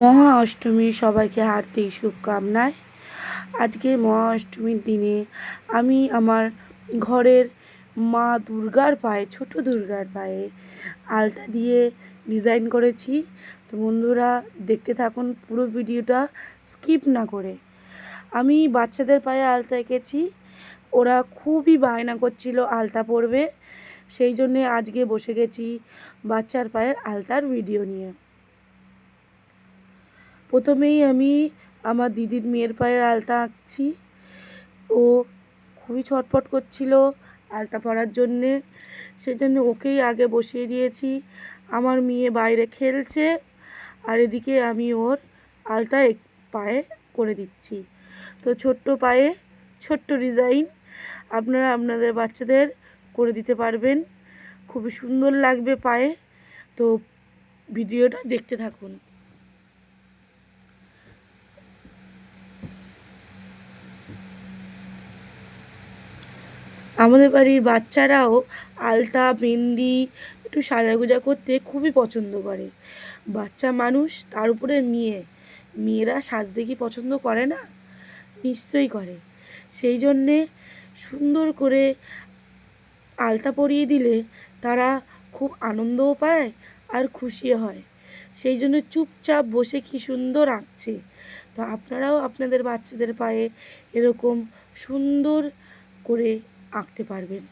মহা অষ্টমীর সবাইকে হার্দিক শুভকামনায়। আজকে মহা অষ্টমীর দিনে আমি আমার ঘরের মা দুর্গার পায়ে, ছোট দুর্গার পায়ে আলতা দিয়ে ডিজাইন করেছি। তো বন্ধুরা, দেখতে থাকুন পুরো ভিডিওটা স্কিপ না করে। আমি বাচ্চাদের পায়ে আলতা এঁকেছি। ওরা খুবই বায়না করছিল আলতা পরবে। সেই জন্যে আজকে বসে গেছি বাচ্চার পায়ের আলতার ভিডিও নিয়ে। প্রথমেই আমি আমার দিদির মেয়ের পায়ের আলতা আঁকছি। ও খুবই ছটফট করছিল আলতা পরার জন্যে। সেজন্য ওকেই আগে বসিয়ে দিয়েছি। আমার মেয়ে বাইরে খেলছে আর এদিকে আমি ওর আলতা এক পায়ে করে দিচ্ছি। তো ছোট্ট পায়ে, ছোট্ট ডিজাইন আপনারা আপনাদের বাচ্চাদের করে দিতে পারবেন। খুবই সুন্দর লাগবে পায়ে। তো ভিডিওটা দেখতে থাকুন। আমাদের বাড়ির বাচ্চারাও আলতা মেহেন্দি একটু সাজাগোজা করতে খুবই পছন্দ করে। বাচ্চা মানুষ, তার উপরে মেয়ে। মেয়েরা সাজতে কি পছন্দ করে না? নিশ্চয়ই করে। সেই জন্যে সুন্দর করে আলতা পরিয়ে দিলে তারা খুব আনন্দও পায় আর খুশিও হয়। সেই জন্য চুপচাপ বসে কি সুন্দর আঁকছে। তো আপনারাও আপনাদের বাচ্চাদের পায়ে এরকম সুন্দর করে আঁকতে পারবেন।